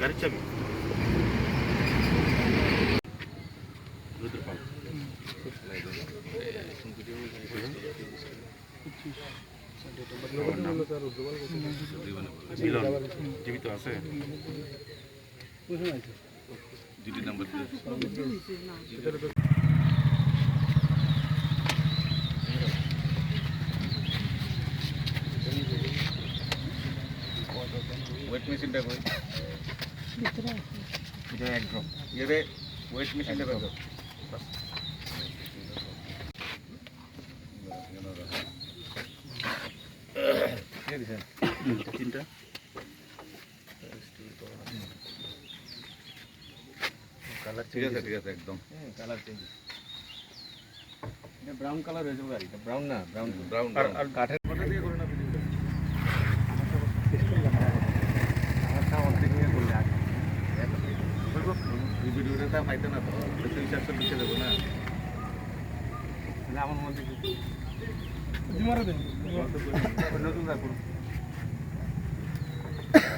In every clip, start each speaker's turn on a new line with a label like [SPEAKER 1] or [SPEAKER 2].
[SPEAKER 1] গাড়ির চাবি রুদ্র পাল মিলন জীবিত আছে ডিউটি নাম্বার মেশিনটা কই? এটা এরে ওয়েট মেশিনটা কই? তিনটা কালার ঠিক আছে ঠিক আছে একদম।
[SPEAKER 2] কালার চেঞ্জ ব্রাউন কালার হয়ে যাবে গাড়িটা ব্রাউন না ব্রাউন
[SPEAKER 1] ব্রাউন
[SPEAKER 2] আর কাঠের
[SPEAKER 1] কটা দিয়ে করে না এই ভিডিওটা তা পাইতে না তো দুই চারশো লিখে দেবো না
[SPEAKER 2] আমার মধ্যে নতুন দেখুন পড়ছি অর্ধেক প্রায়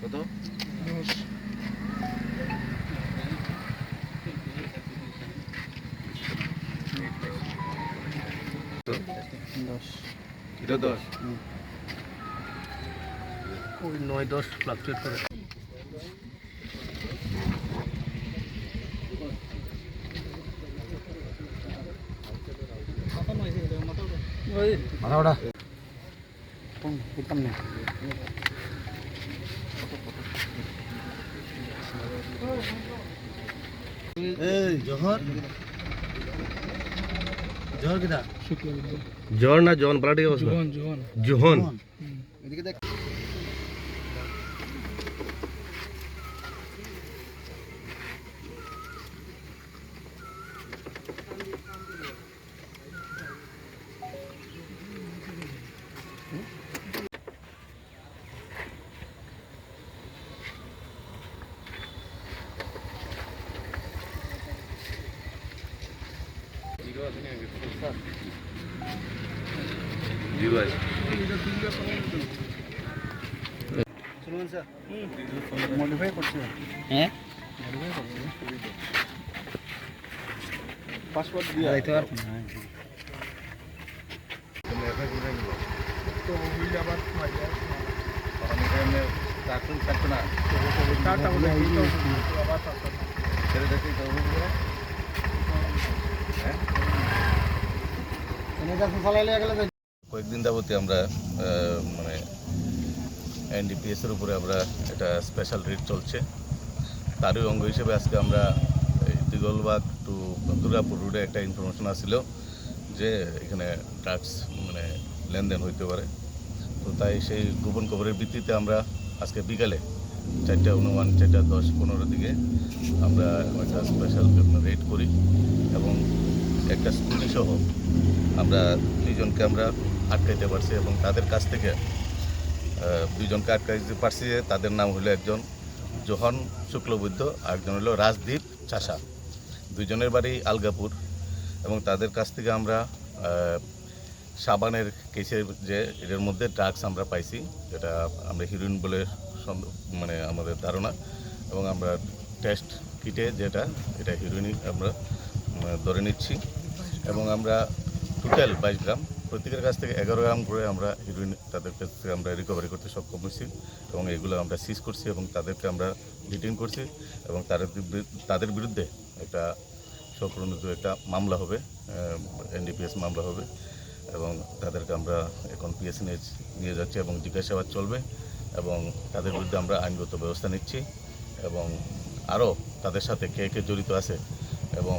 [SPEAKER 1] কত এটা দশ
[SPEAKER 2] ওই নয় দশ ফ্লাকচুয়েট করে মাথা ওটা না
[SPEAKER 3] এই জহর জহর কিটা
[SPEAKER 2] জ্বর না জন পালাটি অবস্থা জোহন
[SPEAKER 3] এদিকে দেখ
[SPEAKER 1] জিরো আছে
[SPEAKER 3] শুনুন স্যার মডিফাই করছে
[SPEAKER 2] হ্যাঁ
[SPEAKER 3] মডিফাই করছে পাসপোর্ট দিয়ে
[SPEAKER 2] যাইতে পারব
[SPEAKER 3] তো হুইল আবার মারিয়া
[SPEAKER 1] চারশো চারশো না
[SPEAKER 3] চারটা বলে আবার
[SPEAKER 1] ছেড়ে দেখি তো
[SPEAKER 3] এনে কাছে চালাইলে গেলে
[SPEAKER 1] কয়েকদিন যাবতীয় আমরা মানে এনডিপিএস এর উপরে আমরা একটা স্পেশাল রেট চলছে। তারই অঙ্গ হিসেবে আজকে আমরা দিগলবাগ টু দুর্গাপুর রোডে একটা ইনফরমেশন আসছিল যে এখানে ড্রাগস মানে লেনদেন হইতে পারে। তো তাই সেই গোপন খবরের ভিত্তিতে আমরা আজকে বিকালে চারটা অনুমান চারটা দশ পনেরো দিকে আমরা একটা স্পেশাল রেড করি এবং একটা স্কুটি সহ আমরা দুইজনকে আমরা আটকাইতে পারছি এবং তাদের কাছ থেকে দুইজনকে আটকাইতে পারছি তাদের নাম হলো একজন জোহন শুক্লবৈদ্য আর একজন হলো রাজদীপ চাষা। দুইজনের বাড়ি আলগাপুর এবং তাদের কাছ থেকে আমরা সাবানের কেসের যে এর মধ্যে ড্রাগস আমরা পাইছি, যেটা আমরা হিরোইন বলে মানে আমাদের ধারণা এবং আমরা টেস্ট কিটে যেটা, এটা হিরোইনই আমরা ধরে নিচ্ছি। এবং আমরা টোটাল বাইশ গ্রাম। প্রত্যেকের কাছ থেকে এগারো গ্রাম করে আমরা হিরোইন তাদের কাছ থেকে আমরা রিকভারি করতে সক্ষম হয়েছি এবং এগুলো আমরা সিজ করছি এবং তাদেরকে আমরা ডিটেইন করছি এবং তাদের তাদের বিরুদ্ধে একটা স্বপ্রণীত একটা মামলা হবে এনডিপিএস মামলা হবে এবং তাদেরকে আমরা এখন পিএসএনএ নিয়ে যাচ্ছি এবং জিজ্ঞাসাবাদ চলবে এবং তাদের বিরুদ্ধে আমরা আইনগত ব্যবস্থা নিচ্ছি এবং আরও তাদের সাথে কে কে জড়িত আছে এবং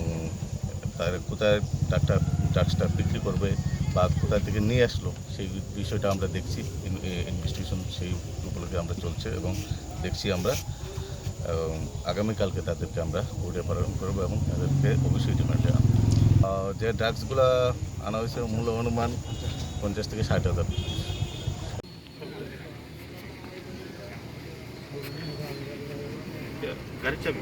[SPEAKER 1] তার কোথায় ডাক্তার ড্রাগসটা বিক্রি করবে বা কোথায় থেকে নিয়ে আসলো, সেই বিষয়টা আমরা দেখছি। ইনভেস্টিগেশন সেই উপলক্ষে আমরা চলছে এবং দেখছি আমরা আগামীকালকে তাদেরকে আমরা উঠে পালন করব এবং তাদেরকে অবশ্যই ডিমান্ডে আনব। যে ড্রাগসগুলো আনা হয়েছে মূল অনুমান পঞ্চাশ থেকে ষাট হাজার। গাড়ির চাবি?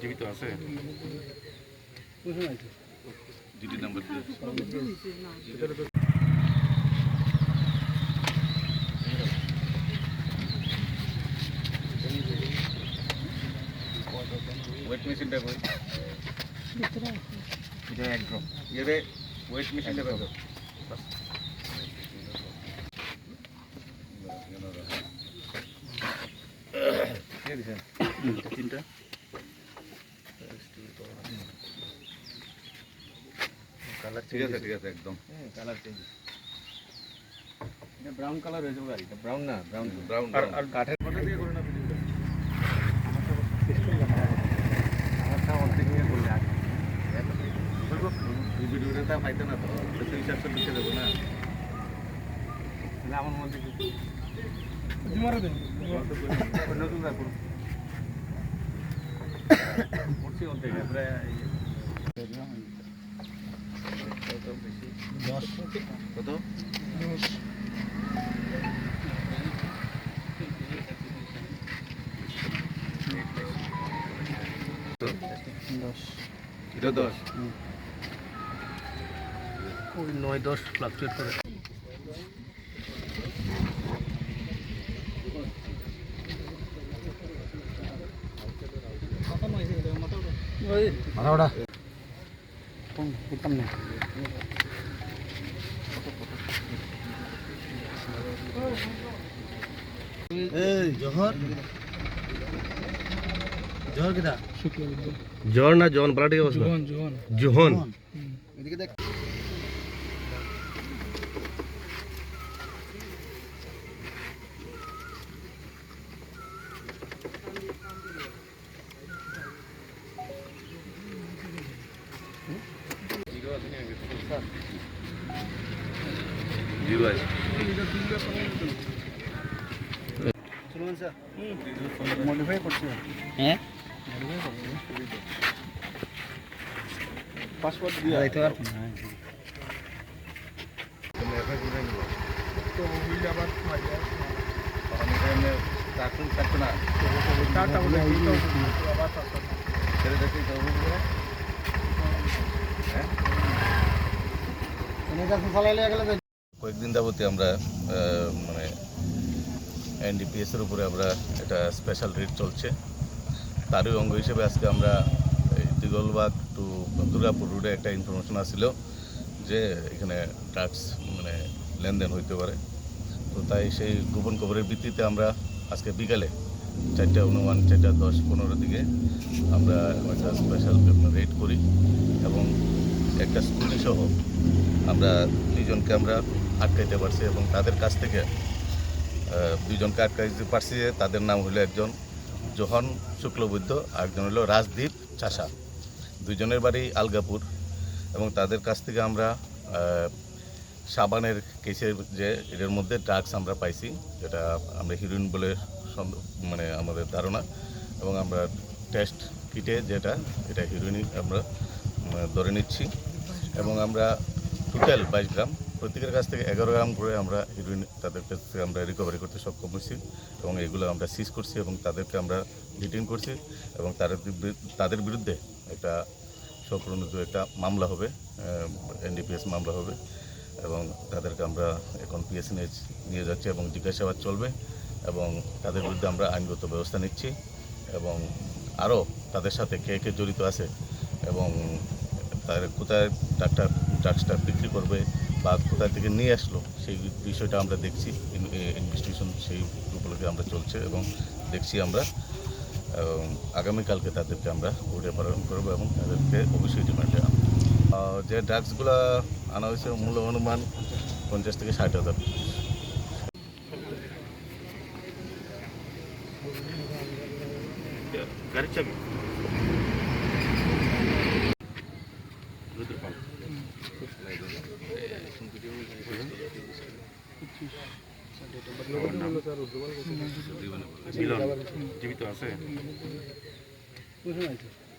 [SPEAKER 2] জীবিত আছে
[SPEAKER 1] ডিটি নাম্বার ওয়েট মেশিনটা কই এটা একদম এরে ওয়েট মেশিনটা কই? তিনটা। ঠিক আছে ঠিক আছে একদম।
[SPEAKER 3] কালার চেঞ্জ এটা ব্রাউন কালার হয়েছে গাড়িটা ব্রাউন না ব্রাউন
[SPEAKER 1] ব্রাউন
[SPEAKER 3] আর আর কাঠের কথা দিয়ে করে না ভিডিওটা
[SPEAKER 1] পাইতে না তো লিখে দেবো না।
[SPEAKER 3] আমার মধ্যে নতুন রাখুন করছি অর্ধেক প্রায়
[SPEAKER 1] কত এটা দশ।
[SPEAKER 2] ওই নয় দশ ফ্লাকচুয়েট করে।
[SPEAKER 3] মাথাটা
[SPEAKER 2] জহর। না জন পাল্টে জোহন জোহন।
[SPEAKER 3] মডিফাই করছি হ্যাঁ? পাসওয়ার্ড দিয়ে দিতে পারবেন তো উইল আবার মারিয়া
[SPEAKER 1] তখন এখানে কার্টুন থাকতো না
[SPEAKER 3] টাটা বলে আবার
[SPEAKER 1] ছেড়ে দেখি তো কয়েকদিন যাবতীয় আমরা মানে এনডিপিএসের উপরে আমরা একটা স্পেশাল রেট চলছে। তারই অঙ্গ হিসেবে আজকে আমরা এই দিগলবাগ টু দুর্গাপুর রোডে একটা ইনফরমেশন আসছিল যে এখানে ড্রাগস মানে লেনদেন হইতে পারে। তো তাই সেই গোপন খবরের ভিত্তিতে আমরা আজকে বিকালে চারটা অনুমান চারটা দশ পনেরো দিকে আমরা একটা স্পেশাল রেড করি এবং একটা স্কুটি সহ আমরা দুইজনকে আমরা আটকাইতে পারছি এবং তাদের কাছ থেকে দুইজনকে আটকাইতে পারছি তাদের নাম হলো একজন জোহন শুক্লবৈদ্য আর একজন হলো রাজদীপ চাষা। দুইজনের বাড়ি আলগাপুর এবং তাদের কাছ থেকে আমরা সাবানের কেসের যে এটার মধ্যে ড্রাগস আমরা পাইছি, যেটা আমরা হিরোইন বলে মানে আমাদের ধারণা এবং আমরা টেস্ট কিটে যেটা, এটা হিরোইনই আমরা ধরে নিচ্ছি। এবং আমরা টোটাল বাইশ গ্রাম। প্রত্যেকের কাছ থেকে এগারো গ্রাম করে আমরা হিরোইন তাদের কাছ থেকে আমরা রিকভারি করতে সক্ষম হয়েছি এবং এগুলো আমরা সিজ করছি এবং তাদেরকে আমরা ডিটেন করছি এবং তাদের তাদের বিরুদ্ধে একটা স্বপ্রণীত একটা মামলা হবে এনডিপিএস মামলা হবে এবং তাদেরকে আমরা এখন পিএসএনএ নিয়ে যাচ্ছি এবং জিজ্ঞাসাবাদ চলবে এবং তাদের বিরুদ্ধে আমরা আইনগত ব্যবস্থা নিচ্ছি এবং আরও তাদের সাথে কে কে জড়িত আছে এবং তার কোথায় ডাক্তার ড্রাগসটা বিক্রি করবে বা কোথায় থেকে নিয়ে আসলো, সেই বিষয়টা আমরা দেখছি। ইনভেস্টিগেশন সেই উপলক্ষে আমরা চলছে এবং দেখছি আমরা আগামীকালকে তাদেরকে আমরা কোর্টে প্রেরণ করব এবং তাদেরকে অবশ্যই ডিমান্ডে যে ড্রাগসগুলো আনা হয়েছে, মূল্য অনুমান পঞ্চাশ থেকে ষাট হাজার।
[SPEAKER 2] চাবি? জীবিত আছে